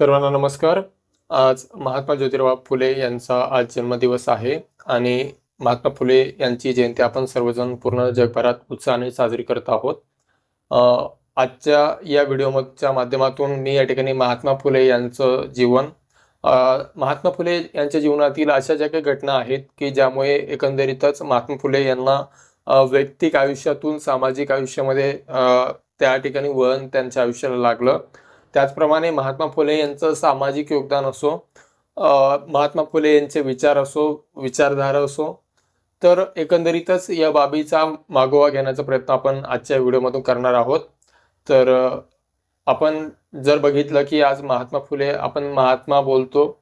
सर्वांना नमस्कार. आज महात्मा ज्योतिराव फुले यांचा आज जन्मदिवस आहे आणि महात्मा फुले यांची जयंती आपण सर्वजण पूर्ण जगभरात उत्साहाने साजरी करत आहोत. आजच्या या व्हिडिओच्या माध्यमातून मी या ठिकाणी महात्मा फुले यांचं जीवन महात्मा फुले यांच्या जीवनातील अशा ज्या काही घटना आहेत की ज्यामुळे एकंदरीतच महात्मा फुले यांना वैयक्तिक आयुष्यातून सामाजिक आयुष्यामध्ये त्या ठिकाणी वळण त्यांच्या आयुष्याला लागलं. त्याचप्रमाणे महात्मा फुले यांचं सामाजिक योगदान असो महात्मा फुले यांचे विचार असो विचारधारा असो तर एकंदरीतच या बाबीचा मागोवा घेण्याचा प्रयत्न आपण आजच्या व्हिडिओमधून करणार आहोत. तर आपण जर बघितलं की आज महात्मा फुले आपण महात्मा बोलतो.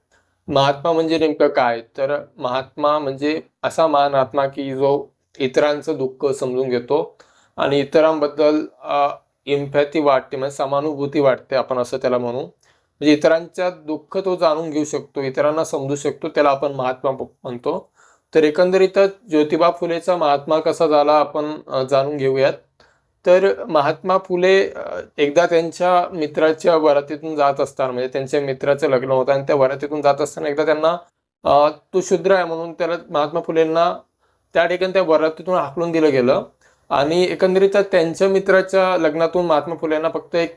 महात्मा म्हणजे नेमकं काय? तर महात्मा म्हणजे असा महान आत्मा की जो इतरांचं दुःख समजून घेतो आणि इतरांबद्दल इम्पॅथी वाटते म्हणजे समानुभूती वाटते आपण असं त्याला म्हणू. म्हणजे इतरांच्या दुःख तो जाणून घेऊ शकतो इतरांना समजू शकतो त्याला आपण महात्मा म्हणतो. तर एकंदरीतच ज्योतिबा फुलेचा महात्मा कसा झाला आपण जाणून घेऊयात. तर महात्मा फुले एकदा त्यांच्या मित्राच्या वरातीतून जात असताना म्हणजे त्यांच्या मित्राचं लग्न होतं आणि त्या वरातीतून जात असताना एकदा त्यांना तो शूद्र आहे म्हणून त्याला महात्मा फुलेंना त्या ठिकाणी त्या वरातीतून हाकलून दिलं गेलं. आणि एकंदरीत त्यांच्या मित्राच्या लग्नातून महात्मा फुलेंना फक्त एक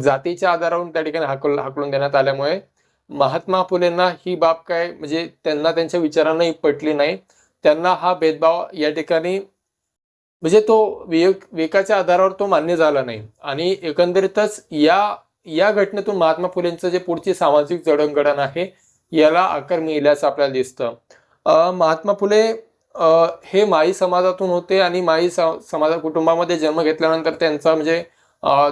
जातीच्या आधारावरून त्या ठिकाणी हाकल हाकलून देण्यात आल्यामुळे महात्मा फुलेंना ही बाब काय म्हणजे त्यांना त्यांच्या विचारांनाही पटली नाही. त्यांना हा भेदभाव या ठिकाणी म्हणजे तो विवेक विवेकाच्या आधारावर तो मान्य झाला नाही. आणि एकंदरीतच या या घटनेतून महात्मा फुलेंचं जे पुढची सामाजिक जडणघडण आहे याला आकार मिळाल्याचं आपल्याला दिसतं. महात्मा फुले हे माई समाजातून होते आणि माई स- समाजा कुटुंबामध्ये जन्म घेतल्यानंतर त्यांचा म्हणजे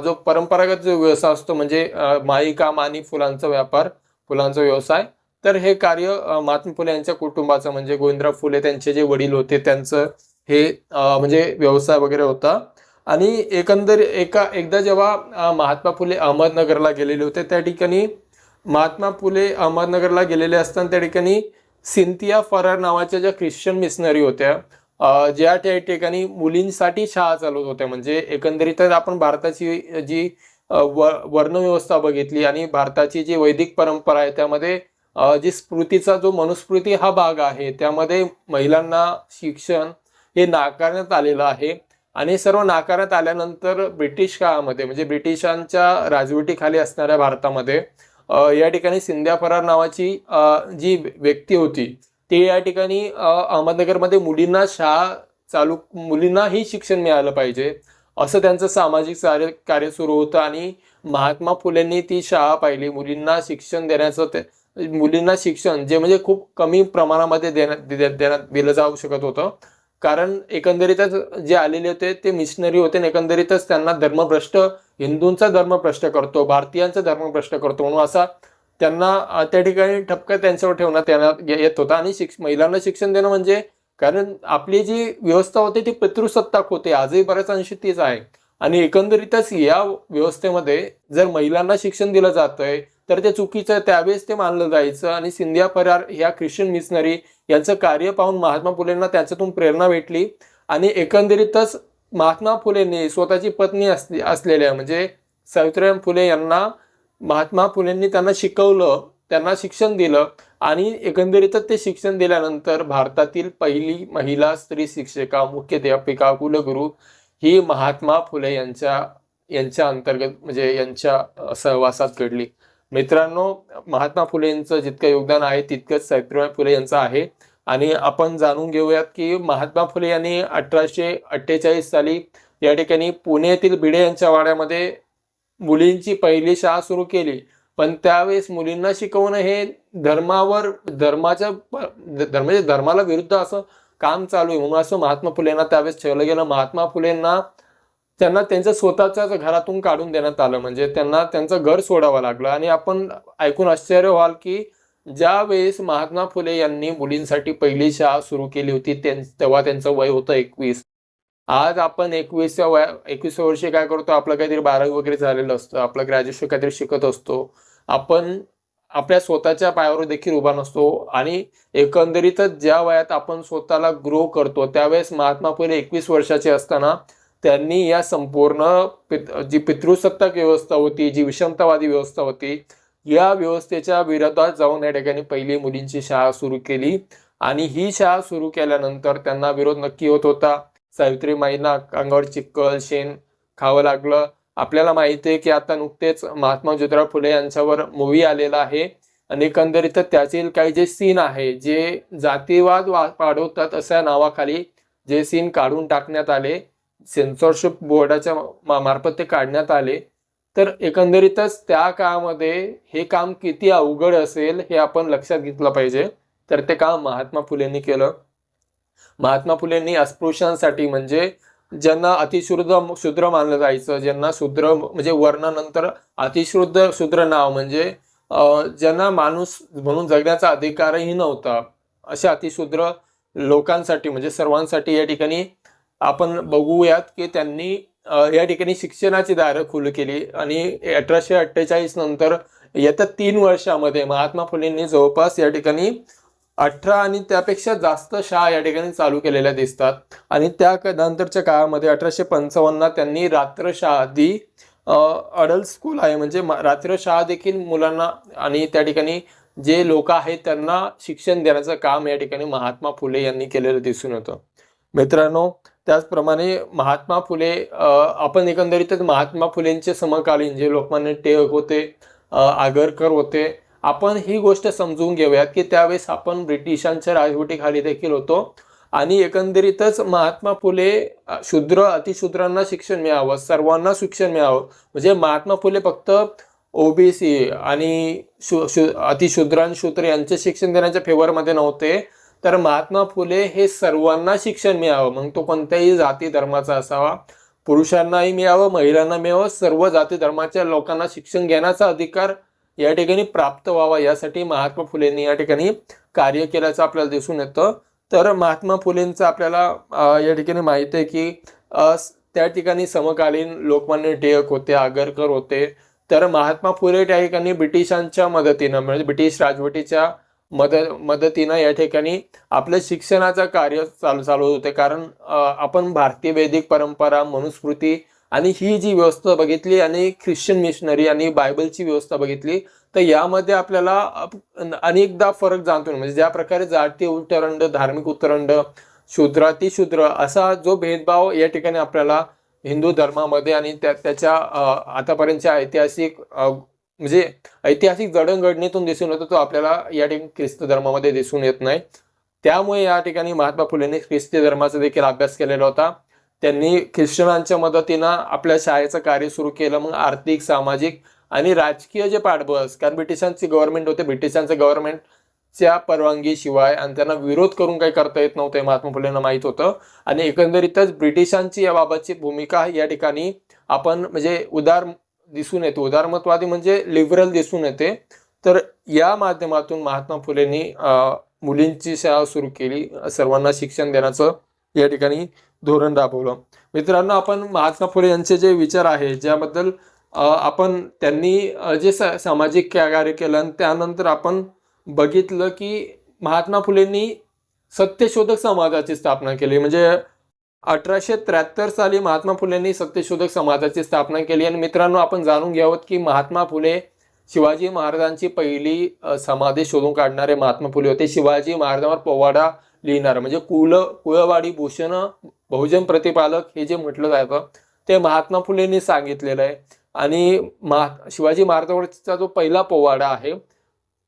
जो परंपरागत जो व्यवसाय असतो म्हणजे माई काम आणि फुलांचा व्यापार फुलांचा व्यवसाय तर हे कार्य महात्मा फुले यांच्या कुटुंबाचं म्हणजे गोविंदराव फुले त्यांचे जे वडील होते त्यांचं हे म्हणजे व्यवसाय वगैरे होता. आणि एकंदर एका एकदा जेव्हा महात्मा फुले अहमदनगरला गेलेले होते त्या ठिकाणी महात्मा फुले अहमदनगरला गेलेले असताना त्या ठिकाणी सिंथिया फरार नावाच्या ज्या ख्रिश्चन मिशनरी होत्या ज्या त्या ठिकाणी मुलींसाठी शाळा चालवत होत्या. म्हणजे एकंदरीतच आपण भारताची जी व वर्णव्यवस्था बघितली आणि भारताची जी वैदिक परंपरा आहे त्यामध्ये जी स्मृतीचा जो मनुस्मृती हा भाग आहे त्यामध्ये महिलांना शिक्षण हे नाकारण्यात आलेलं आहे. आणि सर्व नाकारण्यात आल्यानंतर ब्रिटिश काळामध्ये म्हणजे ब्रिटिशांच्या राजवटीखाली असणाऱ्या भारतामध्ये या ठिकाणी सिंध्या फरार नावाची जी व्यक्ती होती ती या ठिकाणी अहमदनगरमध्ये मुलींना शाळा चालू मुलींनाही शिक्षण मिळालं पाहिजे. असं त्यांचं सामाजिक कार्य कार्य सुरू होतं आणि महात्मा फुलेंनी ती शाळा पाहिली. मुलींना शिक्षण देण्याचं ते मुलींना शिक्षण जे म्हणजे खूप कमी प्रमाणामध्ये देण्यात देण्यात दिलं जाऊ शकत होतं. कारण एकंदरीतच जे आलेले होते ते मिशनरी होते आणि एकंदरीतच त्यांना धर्मभ्रष्ट हिंदूंचा धर्मभ्रष्ट करतो भारतीयांचा धर्मभ्रष्ट करतो म्हणून असा त्यांना त्या ठिकाणी ठपका त्यांच्यावर ठेवण्यात येण्यात येत होता. आणि शिक्ष महिलांना शिक्षण देणं म्हणजे कारण आपली जी व्यवस्था होती ती पितृसत्ताक होते. आजही बऱ्याच अंशी तीच आहे. आणि एकंदरीतच या व्यवस्थेमध्ये जर महिलांना शिक्षण दिलं जातंय तर ते चुकीचं त्यावेळेस ते मानलं जायचं. आणि सिंधिया फरार ह्या ख्रिश्चन मिशनरी यांचं कार्य पाहून महात्मा फुलेंना त्याच्यातून प्रेरणा भेटली आणि एकंदरीतच महात्मा फुलेंनी स्वतःची पत्नी असली असलेल्या म्हणजे सावित्रीराम फुले यांना महात्मा फुलेंनी त्यांना शिकवलं त्यांना शिक्षण दिलं आणि एकंदरीतच ते शिक्षण दिल्यानंतर भारतातील पहिली महिला स्त्री शिक्षिका मुख्याध्यापिका कुलगुरू ही महात्मा फुले यांच्या यांच्या अंतर्गत म्हणजे यांच्या सहवासात घडली. मित्रांनो महात्मा फुले यांचं जितकं योगदान आहे तितकंच सावित्रीबाई फुले यांचं आहे. आणि आपण जाणून घेऊयात की महात्मा फुले यांनी अठराशे अठ्ठेचाळीस साली या ठिकाणी पुणे येथील भिडे यांच्या वाड्यामध्ये मुलींची पहिली शाळा सुरू केली. पण त्यावेळेस मुलींना शिकवणं हे धर्मावर धर्माच्या धर्माच्या म्हणजे धर्माला विरुद्ध असं काम चालू आहे. म्हणून असं महात्मा फुलेंना त्यावेळेस ठेवलं गेलं. महात्मा फुलेंना त्यांना त्यांच्या स्वतःच्याच घरातून काढून देण्यात आलं. म्हणजे त्यांना त्यांचं घर सोडावं लागलं. आणि आपण ऐकून आश्चर्य व्हाल की ज्या वेळेस महात्मा फुले यांनी मुलींसाठी पहिली शाळा सुरू केली होती तेव्हा त्यांचं वय होतं एकवीस. आज आपण एकवीसच्या वया एकवीसव्या वर्षी काय करतो? आपलं काहीतरी बारावी वगैरे झालेलं असतं. आपलं ग्रॅज्युएशन काहीतरी शिकत असतो. आपण आपल्या स्वतःच्या पायावर देखील उभा नसतो. आणि एकंदरीतच ज्या वयात आपण स्वतःला ग्रो करतो त्यावेळेस महात्मा फुले एकवीस वर्षाचे असताना त्यांनी या संपूर्ण पित जी पितृसत्ताक व्यवस्था होती जी विषमतावादी व्यवस्था होती या व्यवस्थेच्या विरोधात जाऊन या ठिकाणी पहिली मुलींची शाळा सुरू केली. आणि ही शाळा सुरू केल्यानंतर त्यांना विरोध नक्की होत होता. सावित्रीमाईंना अंगावर चिक्कल शेण खावं लागलं. आपल्याला माहिती आहे की आता नुकतेच महात्मा ज्योतिराव फुले यांच्यावर मूवी आलेला आहे. आणि एकंदरीत त्यातील काही जे सीन आहे जे जातीवाद वा- वाढवतात अशा नावाखाली जे सीन काढून टाकण्यात आले सेन्सॉरशिप बोर्डाच्या मा- मार्फत ते काढण्यात आले. तर एकंदरीतच त्या काळामध्ये हे काम किती अवघड असेल हे आपण लक्षात घेतलं पाहिजे. तर ते काम महात्मा फुलेंनी केलं. महात्मा फुलेंनी अस्पृश्यांसाठी म्हणजे ज्यांना अतिशुद्ध शूद्र मानलं जायचं ज्यांना शूद्र म्हणजे वर्णानंतर अतिशुद्ध शूद्र नाव म्हणजे ज्यांना माणूस म्हणून जगण्याचा अधिकारही नव्हता. अशा अतिशुद्र लोकांसाठी म्हणजे सर्वांसाठी या ठिकाणी आपण बघूयात की त्यांनी या ठिकाणी शिक्षणाची दारं खुली केली आणि अठराशे अठ्ठेचाळीस नंतर येत्या तीन वर्षामध्ये महात्मा फुलेंनी जवळपास या ठिकाणी अठरा आणि त्यापेक्षा जास्त शाळा या ठिकाणी चालू केलेल्या दिसतात. आणि त्या नंतरच्या काळामध्ये अठराशे पंचावन्न त्यांनी रात्रशाळा दी अडल्ट स्कूल आहे. म्हणजे रात्र रात्रशाळा देखील मुलांना आणि त्या ठिकाणी जे लोक आहेत त्यांना शिक्षण देण्याचं काम या ठिकाणी महात्मा फुले यांनी केलेलं दिसून येतं. मित्रांनो त्याचप्रमाणे महात्मा फुले आपण एकंदरीतच महात्मा फुलेंचे समकालीन जे लोकमान्य टिळक होते आगरकर होते आपण ही गोष्ट समजून घेऊयात की त्यावेळेस आपण ब्रिटिशांच्या राजवटीखाली देखील होतो आणि एकंदरीतच महात्मा फुले शूद्र अतिशूद्रांना शिक्षण मिळावं सर्वांना शिक्षण मिळावं. म्हणजे महात्मा फुले फक्त ओबीसी आणि शु शु अतिशूद्रांशूद्र यांचे शिक्षण देण्याच्या फेवरमध्ये नव्हते. तर महात्मा फुले हे सर्वांना शिक्षण मिळावं. मग तो कोणत्याही जाती धर्माचा असावा पुरुषांनाही मिळावं महिलांना मिळावं सर्व जाती धर्माच्या लोकांना शिक्षण घेण्याचा अधिकार या ठिकाणी प्राप्त व्हावा. यासाठी महात्मा फुलेंनी या ठिकाणी कार्य केल्याचं आपल्याला दिसून येतं. तर महात्मा फुलेंचं आपल्याला या ठिकाणी माहिती आहे की त्या ठिकाणी समकालीन लोकमान्य टिळक होते आगरकर होते. तर महात्मा फुले त्या ठिकाणी ब्रिटिशांच्या मदतीनं म्हणजे ब्रिटिश राजवटीच्या मद मदतीनं या ठिकाणी आपलं शिक्षणाचं कार्य चालू चालू होते. कारण आपण भारतीय वैदिक परंपरा मनुस्मृती आणि ही जी व्यवस्था बघितली आणि ख्रिश्चन मिशनरी आणि बायबलची व्यवस्था बघितली तर यामध्ये आपल्याला अनेकदा फरक जाणतो. म्हणजे ज्या प्रकारे जाती उत्तरंड धार्मिक उत्तरंड शूद्राती शूद्र असा जो भेदभाव या ठिकाणी आपल्याला हिंदू धर्मामध्ये आणि त्या त्याच्या आतापर्यंतच्या ऐतिहासिक म्हणजे ऐतिहासिक जडणघडणीतून दिसून येतो तो आपल्याला या ठिकाणी ख्रिस्त धर्मामध्ये दिसून येत नाही. त्यामुळे या ठिकाणी महात्मा फुलेंनी ख्रिस्ती धर्माचा देखील अभ्यास केलेला होता. त्यांनी ख्रिश्चनांच्या मदतीनं आपल्या शाळेचं कार्य सुरू केलं मग आर्थिक सामाजिक आणि राजकीय जे पाठबळ कारण ब्रिटिशांची गव्हर्नमेंट होते ब्रिटिशांचं गव्हर्नमेंटच्या परवानगीशिवाय आणि त्यांना विरोध करून काही करता येत नव्हते महात्मा फुलेंना माहीत होतं. आणि एकंदरीतच ब्रिटिशांची याबाबतची भूमिका या ठिकाणी आपण म्हणजे उदार दिसून येते. उदारमतवादी म्हणजे लिबरल दिसून येते. तर या माध्यमातून महात्मा फुलेंनी मुलींची शाळा सुरू केली. सर्वांना शिक्षण देण्याचं या ठिकाणी धोरण राबवलं. मित्रांनो आपण महात्मा फुले यांचे जे विचार आहे ज्याबद्दल आपण त्यांनी जे स सामाजिक कार्य केलं आणि त्यानंतर आपण बघितलं की महात्मा फुलेंनी सत्यशोधक समाजाची स्थापना केली. म्हणजे अठराशे त्र्याहत्तर साली महात्मा फुलेंनी सत्यशोधक समाजाची स्थापना केली आणि मित्रांनो आपण जाणून घ्यावं की महात्मा फुले शिवाजी महाराजांची पहिली समाधी शोधून काढणारे महात्मा फुले होते. शिवाजी महाराजांवर पोवाडा लिहिणार म्हणजे कुल कुळवाडी भूषण बहुजन प्रतिपालक हे जे म्हटलं जातं ते महात्मा फुलेंनी सांगितलेलं आहे. आणि महा शिवाजी महाराजांवरचा जो पहिला पोवाडा आहे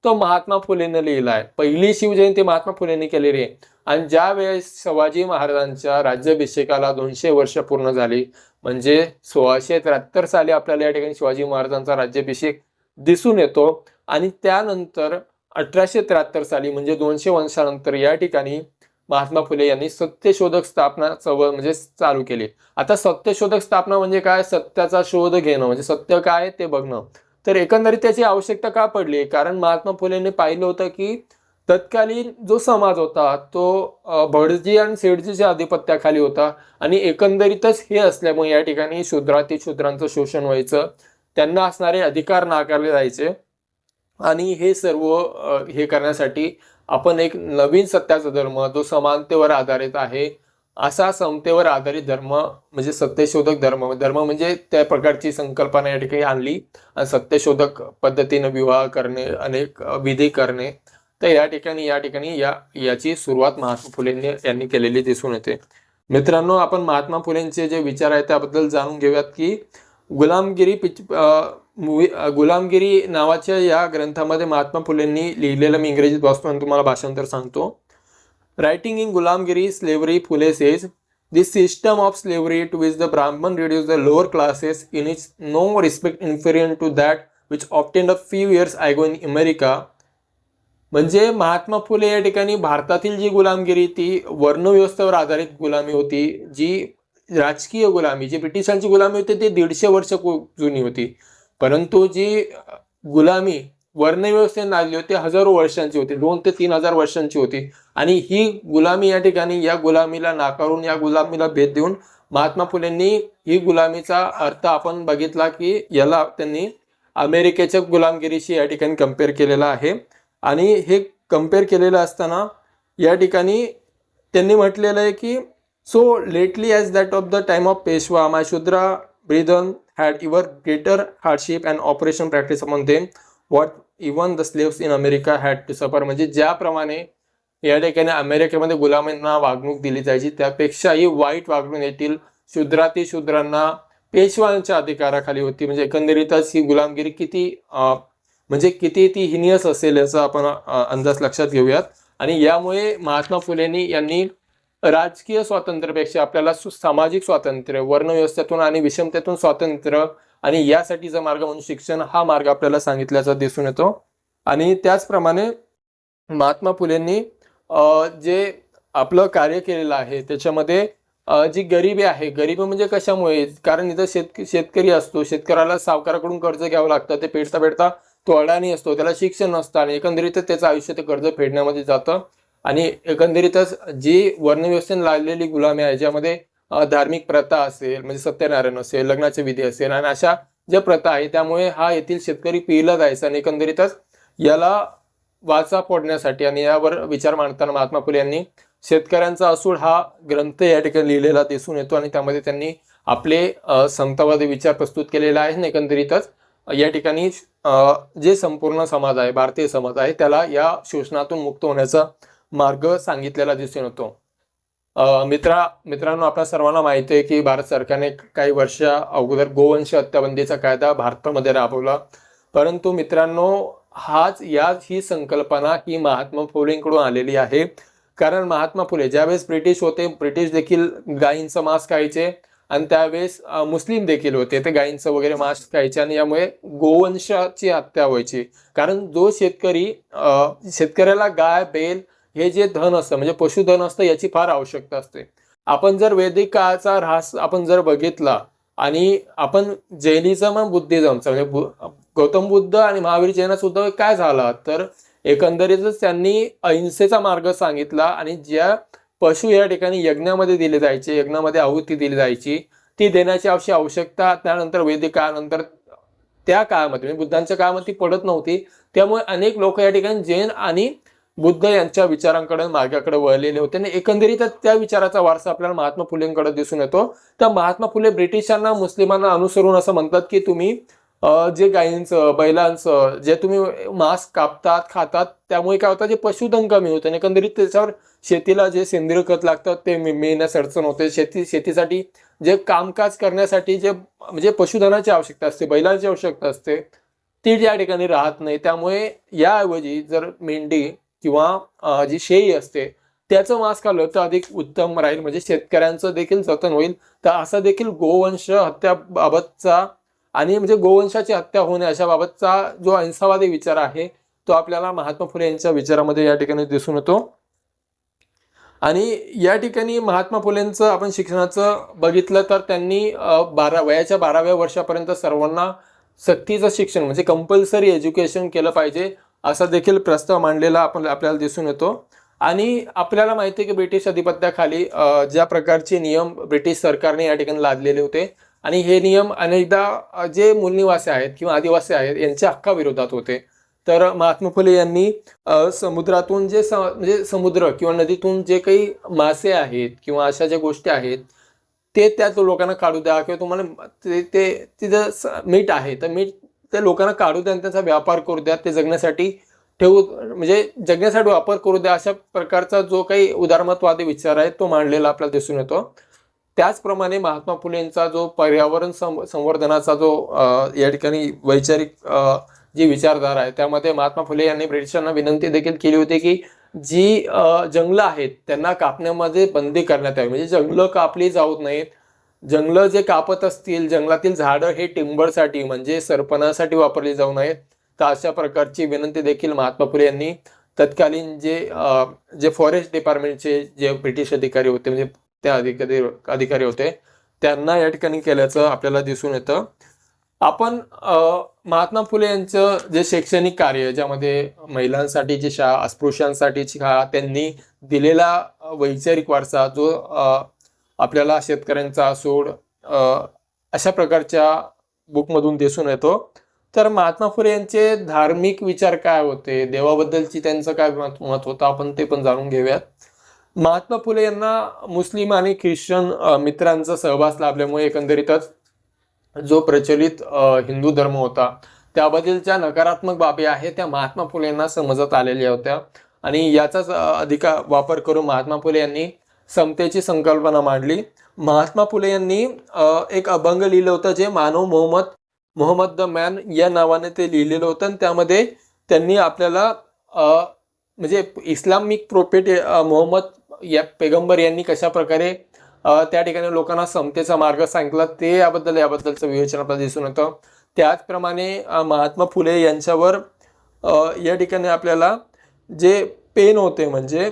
तो महात्मा फुलेने लिहिला आहे पहिली शिवजयंती महात्मा फुलेने केलेली आहे. आणि ज्या वेळेस शिवाजी महाराजांच्या राज्याभिषेकाला दोनशे वर्ष पूर्ण झाली म्हणजे सोळाशे त्र्याहत्तर साली आपल्याला या ठिकाणी शिवाजी महाराजांचा राज्याभिषेक दिसून येतो. आणि त्यानंतर अठराशे त्र्याहत्तर साली म्हणजे दोनशे वर्षानंतर या ठिकाणी महात्मा फुले यांनी सत्यशोधक स्थापना चळवळ म्हणजे चालू केली. आता सत्यशोधक स्थापना म्हणजे काय? सत्याचा शोध घेणं म्हणजे सत्य काय आहे ते बघणं. तर एकंदरीत त्याची आवश्यकता का पडली? कारण महात्मा फुलेंनी पाहिलं होतं की तत्कालीन जो समाज होता तो भडजी भटजी आणि शेडजीच्या आधिपत्याखाली होता आणि एकंदरीतच हे असल्यामुळे या ठिकाणी शूद्रातील शूद्रांचं शोषण व्हायचं. त्यांना असणारे अधिकार नाकारले जायचे आणि हे सर्व हे करण्यासाठी आपण एक नवीन सत्याचा धर्म जो समानतेवर आधारित आहे असा समतेवर आधारित धर्म म्हणजे सत्यशोधक धर्म धर्म म्हणजे त्या प्रकारची संकल्पना या ठिकाणी आणली. आणि सत्यशोधक पद्धतीनं विवाह करणे अनेक विधी करणे तर या ठिकाणी या ठिकाणी या याची सुरुवात महात्मा फुलेंनी यांनी केलेली दिसून येते. मित्रांनो आपण महात्मा फुलेंचे जे विचार आहेत त्याबद्दल जाणून घेऊयात की गुलामगिरी पिच गुलामगिरी नावाच्या या ग्रंथामध्ये महात्मा फुलेंनी लिहिलेलं मी इंग्रजीत वाचतो आणि तुम्हाला भाषांतर सांगतो. Writing in Gulamgiri slavery, Phule says, This system of slavery to which the Brahman reduced the lower classes in its no respect inferior to that which obtained a few years ago in America. म्हणजे महात्मा फुले या ठिकाणी भारतातील जी गुलामगिरी ती वर्णव्यवस्थेवर आधारित गुलामी होती जी राजकीय गुलामी जी ब्रिटिशांची गुलामी होती ती दीडशे वर्ष जुनी होती परंतु जी गुलामी वर्णव्यवस्थेने आली होती हजारो वर्षांची होती दोन ते तीन हजार वर्षांची होती. आणि ही गुलामी या ठिकाणी या गुलामीला नाकारून या गुलामीला भेद देऊन महात्मा फुलेंनी ही गुलामीचा अर्थ आपण बघितला की याला त्यांनी अमेरिकेच्या गुलामगिरीशी या ठिकाणी कंपेअर केलेला आहे. आणि हे कंपेअर केलेलं असताना या ठिकाणी त्यांनी म्हटलेलं आहे की so lately as that of the time of Peshwa my Shudra brethren had ever greater hardship and oppression practised among them what even the slaves in America had to suffer म्हणजे ज्याप्रमाणे या ठिकाणी अमेरिकेमध्ये गुलामांना वागणूक दिली जायची त्यापेक्षाही वाईट वागणूक येथील शूद्राती शूद्रांना पेशवांच्या अधिकाराखाली होती. म्हणजे एकंदरीतच ही गुलामगिरी किती म्हणजे किती ती हिनियस असेल याचा आपण अंदाज लक्षात घेऊयात. आणि यामुळे महात्मा फुलेंनी यांनी राजकीय स्वातंत्र्यापेक्षा आपल्याला सामाजिक स्वातंत्र्य वर्णव्यवस्थेतून आणि विषमतेतून स्वातंत्र्य आणि यासाठीचा मार्ग म्हणून शिक्षण हा मार्ग आपल्याला सांगितल्याचा दिसून येतो. आणि त्याचप्रमाणे महात्मा फुलेंनी जे आपलं कार्य केलेलं आहे त्याच्यामध्ये जी गरिबी आहे गरिबी म्हणजे कशामुळे? कारण इथं शेतक शेतकरी असतो शेतकऱ्याला सावकाराकडून कर्ज घ्यावं लागतं ते फेडता फेडता तो अडाणी असतो त्याला शिक्षण नसतं आणि एकंदरीत त्याचं आयुष्य ते कर्ज फेडण्यामध्ये जातं. आणि एकंदरीतच जी वर्णव्यवस्थेने लागलेली गुलामी आहे ज्यामध्ये धार्मिक प्रथा असेल म्हणजे सत्यनारायण असेल लग्नाचे विधी असेल आणि अशा ज्या प्रथा आहे त्यामुळे हा येथील शेतकरी पिला जायचा आणि एकंदरीतच याला वाचा फोडण्यासाठी आणि यावर विचार मांडताना महात्मा फुले यांनी शेतकऱ्यांचा असूड हा ग्रंथ या ठिकाणी लिहिलेला दिसून येतो आणि त्यामध्ये त्यांनी आपले अ, समतावादी विचार प्रस्तुत केलेला आहे आणि एकंदरीतच या ठिकाणी जे संपूर्ण समाज आहे भारतीय समाज आहे त्याला या शोषणातून मुक्त होण्याचा मार्ग सांगितलेला दिसून येतो. मित्रा मित्रांनो आपल्या सर्वांना माहिती आहे की भारत सरकारने काही वर्ष अगोदर गोवंश हत्याबंदीचा कायदा भारतामध्ये राबवला. परंतु मित्रांनो हाच याच ही संकल्पना ही महात्मा फुलेंकडून आलेली आहे. कारण महात्मा फुले ज्यावेळेस ब्रिटिश होते ब्रिटिश देखील गायींचं मांस खायचे आणि त्यावेळेस मुस्लिम देखील होते. ते गायींचं वगैरे मांस खायचे आणि यामुळे गोवंशाची हत्या व्हायची. कारण जो शेतकरी शेतकऱ्याला गाय बैल हे जे धन असतं म्हणजे पशुधन असतं याची फार आवश्यकता असते. आपण जर वैदिक काळाचा ऱ्हास आपण जर बघितला आणि आपण जैनिझम आणि बुद्धिझमचा म्हणजे बु- गौतम बुद्ध आणि महावीर जैन सुद्धा काय झाला तर एकंदरीतच त्यांनी अहिंसेचा मार्ग सांगितला आणि ज्या पशु या ठिकाणी यज्ञामध्ये दिले जायचे यज्ञामध्ये आहुती दिली जायची ती देण्याची अशी आवश्यकता त्यानंतर वैदिक काळानंतर त्या काळामध्ये म्हणजे बुद्धांच्या काळामध्ये ती पडत नव्हती. त्यामुळे अनेक लोक या ठिकाणी जैन आणि बुद्ध यांच्या विचारांकडे मार्गाकडे वळलेले होते. आणि एकंदरीतच त्या विचाराचा वारसा आपल्याला महात्मा फुलेंकडे दिसून येतो. तर महात्मा फुले ब्रिटिशांना मुस्लिमांना अनुसरून असं म्हणतात की तुम्ही जे गायींचं बैलांचं जे तुम्ही मांस कापतात खातात त्यामुळे काय होतं जे पशुधन कमी होतं. आणि एकंदरीत त्याच्यावर शेतीला जे सेंद्रिय खत लागतं ते मिळण्यास अडचण होते. शेती शेतीसाठी जे कामकाज करण्यासाठी जे म्हणजे पशुधनाची आवश्यकता असते बैलांची आवश्यकता असते ती त्या ठिकाणी राहत नाही. त्यामुळे याऐवजी जर मेंढी किंवा जी शेळी असते त्याचं मांस खाल्लं तर अधिक उत्तम राहील. म्हणजे शेतकऱ्यांचं देखील जतन होईल. तर असा देखील गोवंश हत्याबाबतचा आणि म्हणजे गोवंशाची हत्या होणे अशा बाबतचा जो अहिंसावादी विचार आहे तो आपल्याला महात्मा फुले यांच्या विचारामध्ये या ठिकाणी दिसून येतो. आणि या ठिकाणी महात्मा फुलेंचं आपण शिक्षणाचं बघितलं तर त्यांनी बारा वयाच्या बाराव्या वर्षापर्यंत सर्वांना सक्तीचं शिक्षण म्हणजे कंपल्सरी एज्युकेशन केलं पाहिजे. असा देखील प्रस्ताव मांडलेला आपण आपल्याला दिसून येतो. आणि आपल्याला माहिती आहे की ब्रिटिश अधिपत्याखाली ज्या प्रकारचे नियम ब्रिटिश सरकारने या ठिकाणी लादलेले होते. आणि हे नियम अनेकदा जे मूलनिवासी आहेत किंवा आदिवासी आहेत यांच्या हक्काविरोधात होते. तर महात्मा फुले यांनी समुद्रातून जे स म्हणजे समुद्र किंवा नदीतून जे काही मासे आहेत किंवा अशा ज्या गोष्टी आहेत ते त्या लोकांना काढू द्या किंवा तुम्हाला ते ते तिथं स- मीठ आहे. तर मीठ ते लोकांना काढू द्या आणि त्याचा व्यापार करू द्या ते जगण्यासाठी ठेवू म्हणजे जगण्यासाठी वापर करू द्या अशा प्रकारचा जो काही उदारमतवादी विचार आहे तो मांडलेला आपल्याला दिसून येतो. त्याचप्रमाणे महात्मा फुलेंचा जो पर्यावरण सं संवर्धनाचा जो या ठिकाणी वैचारिक जी विचारधारा आहे त्यामध्ये महात्मा फुले यांनी ब्रिटिशांना विनंती देखील केली होती की जी जंगलं आहेत त्यांना कापण्यामध्ये बंदी करण्यात यावी. म्हणजे जंगलं कापली जाऊ नाहीत जंगलं जे कापत असतील जंगलातील झाडं हे टिंबरसाठी म्हणजे सरपणासाठी वापरली जाऊ नयेत. तर अशा प्रकारची विनंती देखील महात्मा फुले यांनी तत्कालीन जे जे फॉरेस्ट डिपार्टमेंटचे जे ब्रिटिश अधिकारी होते म्हणजे त्या अधिकारी अधिकारी होते त्यांना या ठिकाणी केल्याचं आपल्याला दिसून येतं. आपण महात्मा फुले यांचं जे शैक्षणिक कार्य ज्यामध्ये महिलांसाठीची शाळा अस्पृश्यांसाठीची शाळा त्यांनी दिलेला वैचारिक वारसा जो आपल्याला शेतकऱ्यांचा सोड अशा प्रकारच्या बुकमधून दिसून येतो. तर महात्मा फुले यांचे धार्मिक विचार काय होते? देवाबद्दलची त्यांचं काय मत होतं? आपण ते पण जाणून घेऊयात. महात्मा फुले यांना मुस्लिम आणि ख्रिश्चन मित्रांचा सहवास लाभल्यामुळे एकंदरीतच जो प्रचलित हिंदू धर्म होता त्याबद्दलच्या नकारात्मक बाबी आहेत त्या महात्मा फुले यांना समजत आलेल्या होत्या. आणि याचाच अधिका वापर करून महात्मा फुले यांनी समतेची संकल्पना मांडली. महात्मा फुले यांनी एक अभंग लिहिलं होतं जे मानव मोहम्मद मोहम्मद द मॅन या नावाने ते लिहिलेलं होतं आणि त्यामध्ये त्यांनी आपल्याला म्हणजे इस्लामिक प्रोफेट मोहम्मद या पेगंबर यांनी कशा प्रकारे त्या ठिकाणी लोकांना समतेचा मार्ग सांगितला ते याबद्दल याबद्दलचं विवेचन आपल्याला दिसून येतं. त्याचप्रमाणे महात्मा फुले यांच्यावर या ठिकाणी आपल्याला जे पेन होते म्हणजे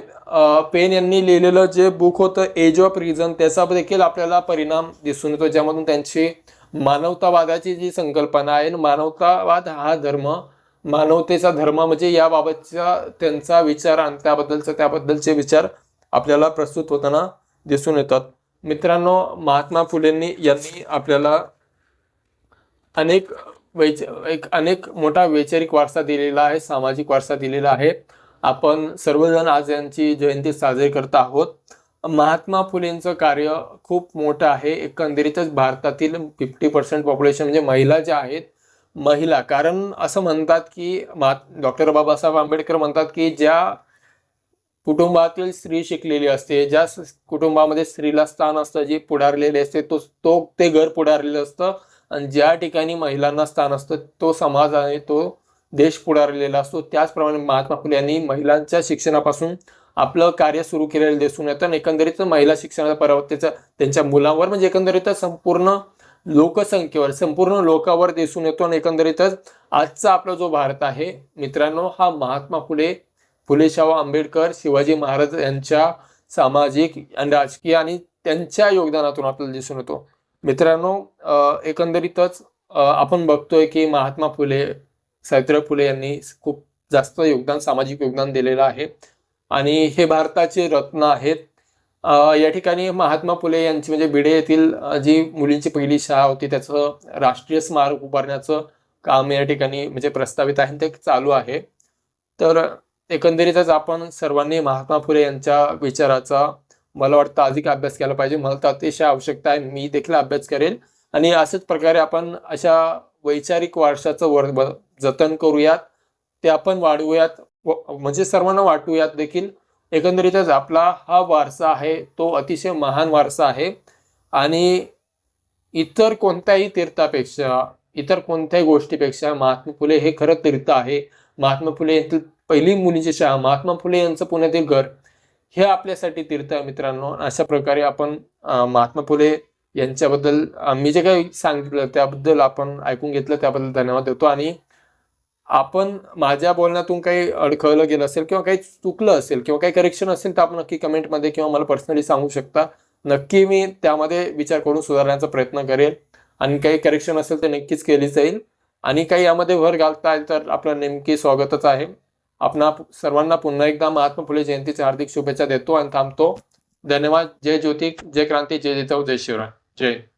पेन यांनी लिहिलेलं जे बुक होतं एज ऑफ रिझन त्याचा देखील आपल्याला परिणाम दिसून येतो ज्यामधून त्यांची मानवतावादाची जी संकल्पना आहे मानवतावाद हा धर्म मानवतेचा धर्म म्हणजे याबाबतचा त्यांचा विचार आणि त्याबद्दलचा त्याबद्दलचे विचार आपल्याला प्रस्तुत होताना दिसून येतात. मित्रांनो महात्मा फुलेंनी यांनी आपल्याला अनेक वैच एक अनेक मोठा वैचारिक वारसा दिलेला आहे सामाजिक वारसा दिलेला आहे. आपण सर्वजण आज यांची जयंती साजरी करत आहोत. महात्मा फुलेंचं कार्य खूप मोठं आहे. एकंदरीतच भारतातील फिफ्टी पर्सेंट पॉप्युलेशन म्हणजे महिला ज्या आहेत महिला. कारण असं म्हणतात की मा डॉक्टर बाबासाहेब आंबेडकर म्हणतात की ज्या कुटुंबातील स्त्री शिकलेली असते ज्या कुटुंबामध्ये स्त्रीला स्थान असतं जी पुढारलेली असते तो तो ते घर पुढारलेलं असतं. आणि ज्या ठिकाणी महिलांना स्थान असतं तो समाज आहे तो देश पुढारलेला असतो. त्याचप्रमाणे महात्मा फुले यांनी महिलांच्या शिक्षणापासून आपलं कार्य सुरू केलेलं दिसून येतं आणि एकंदरीत महिला शिक्षणाचा परावत्तेचा त्यांच्या मुलांवर म्हणजे एकंदरीत संपूर्ण लोकसंख्येवर संपूर्ण लोकावर दिसून येतो आणि एकंदरीतच आजचा आपला जो भारत आहे मित्रांनो हा महात्मा फुले फुले शाहू आंबेडकर शिवाजी महाराज यांच्या सामाजिक आणि राजकीय आणि त्यांच्या योगदानातून आपल्याला दिसून येतो. मित्रांनो एकंदरीतच आपण बघतोय की महात्मा फुले सावित्रीबाई फुले यांनी खूप जास्त योगदान सामाजिक योगदान दिलेलं आहे. आणि हे भारताचे रत्न आहेत. या ठिकाणी महात्मा फुले यांची म्हणजे बिडे येथील जी मुलींची पहिली शाळा होती त्याचं राष्ट्रीय स्मारक उभारण्याचं काम या ठिकाणी म्हणजे प्रस्तावित आहे ते चालू आहे. तर एकंदरीतच आपण सर्वांनी महात्मा फुले यांच्या विचाराचा मला वाटतं अधिक अभ्यास केला पाहिजे. मला तर अतिशय आवश्यकता आहे. मी देखील अभ्यास करेल. आणि अशाच प्रकारे आपण अशा वैचारिक वारशाचं वर जतन करूयात. ते आपण वाढवूयात. व- म्हणजे सर्वांना वाटूयात देखील. एकंदरीतच आपला हा वारसा आहे तो अतिशय महान वारसा आहे. आणि इतर कोणत्याही तीर्थापेक्षा इतर कोणत्याही गोष्टीपेक्षा महात्मा फुले हे खरं तीर्थ आहे. महात्मा फुले यांतील पहिली मुलीची शाळा महात्मा फुले यांचं पुण्यातील घर हे आपल्यासाठी तीर्थ आहे मित्रांनो. अशा प्रकारे आपण महात्मा फुले यांच्याबद्दल मी जे काही सांगितलं त्याबद्दल आपण ऐकून घेतलं त्याबद्दल धन्यवाद देतो. आणि आपण माझ्या बोलण्यातून काही अडखळलं गेलं असेल किंवा काही चुकलं असेल किंवा काही करेक्शन असेल तर आपण नक्की कमेंटमध्ये किंवा मला पर्सनली सांगू शकता. नक्की मी त्यामध्ये विचार करून सुधारण्याचा प्रयत्न करेल. आणि काही करेक्शन असेल तर नक्कीच केली जाईल. आणि काही यामध्ये भर घालता येईल तर आपलं नेमकी स्वागतच आहे. आपणा सर्वांना पुन्हा एकदा महात्मा फुले जयंतीच्या हार्दिक शुभेच्छा देतो आणि थांबतो. धन्यवाद. जय ज्योती जय क्रांती जय जिजाऊ जय शिवराय. जय